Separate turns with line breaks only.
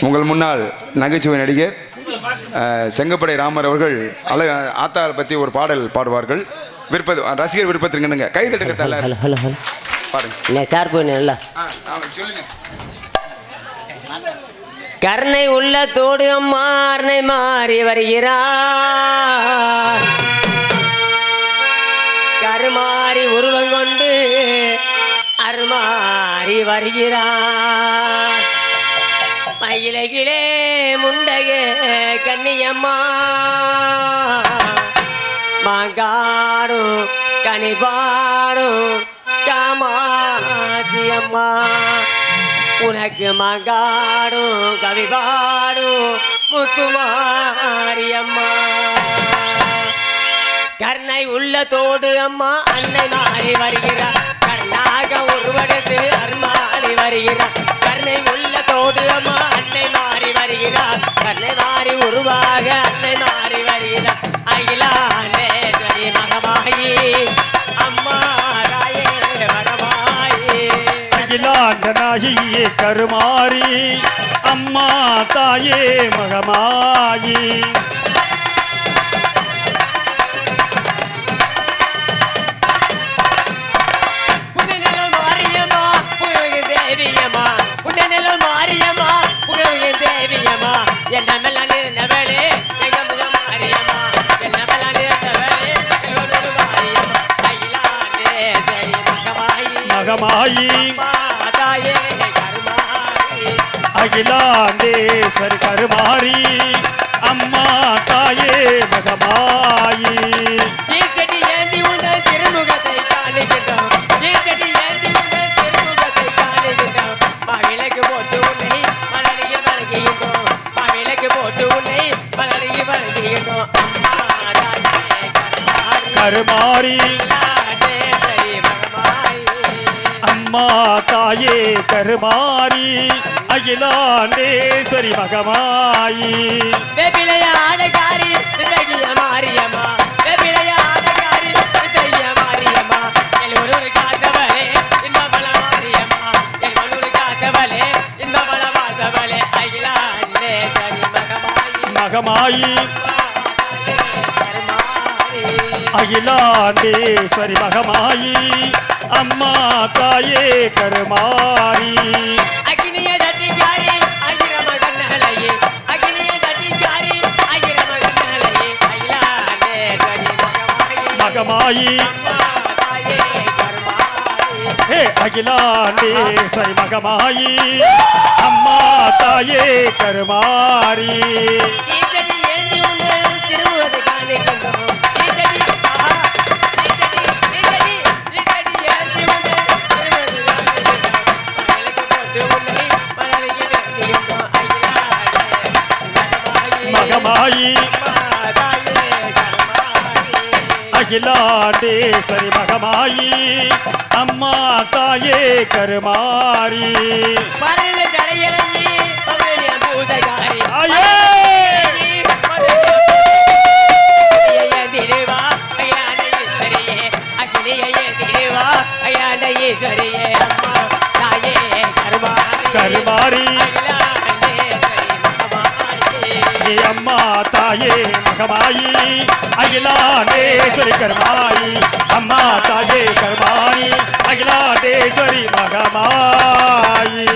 உங்கள் முன்னால் நகைச்சுவை நடிகர் செங்கப்படை ராமர் அவர்கள் அழக ஆத்தாள் பற்றி ஒரு பாடல் பாடுவார்கள். விருப்பது ரசிகர் விருப்பத்திற்குங்க கை தட்டுங்க தல.
என்ன சார் போய் நல்லா.
ஆ, ஆமா, சொல்லுங்க.
கருணை உள்ள தோடு அருணை மாறி வருகிறார். கருமாறி உருவம் கொண்டு அருமாறி வருகிறார். மயிலகிலே முண்டைய கன்னியம்மா மாங்காடும் கனிபாடும் காமாட்சி அம்மா உனக்கு மாங்காடும் கவிபாடும் முத்துமாரியம்மா. கர்ணை உள்ளத்தோடு அம்மா அன்னை மாறி வருகிறார். கருணாக உருவெடுத்து அருமாறி வருகிறார். கருணை உள்ள அம்மா அன்னை மாறி வருகிறார். கருணை மாறி உருவாக அன்னை மாறி வருகிறார். அகிலாண்டேஸ்வரி மகமாயி அம்மா ராயே மகமாயி
அகிலாண்டனாகியே கருமாரி அம்மா தாயே மகமாயி.
தேவியம்மா என்ன மேல நிறந்தவளே எங்க முக மாரியம்மா என்ன மேல அகிலாண்டே மகமாயி. மாதாயே
அகிலாண்டேஸ்வரி கருமாரி அம்மா தாயே மகமாயி.
வணங்குகின்றோம் அம்மா தாயே கருமாரி
அம்மா தாயே கருமாரி அகிலாண்டேஸ்வரி மகமாயி
வெப்பிலைய மாரியம்மா வெப்பிலைய மாரியம்மா காத்தவளே இன்பபல மாரியம்மா காத்தவளே இன்பபல வாழ்ந்தவளே மகமாயி.
மகமாயி. அகிலாண்டேஸ்வரி மகமாயி அம்மா தாயே கருமாரி.
மகமாயி
ஹே அகிலாண்டேஸ்வரி மகமாயி அம்மா தாயே கருமாரி.
கருமாயி.
அகிலாண்டேஸ்வரி மகமாயி. அம்மா தாயே கருமாரி
மரணில தடையலையே,
ஹே அம்மா தாயே மகமாயி அகிலாண்டேஸ்வரி கருமாரி அம்மா தாயே கருமாரி அகிலாண்டேஸ்வரி மகமாரி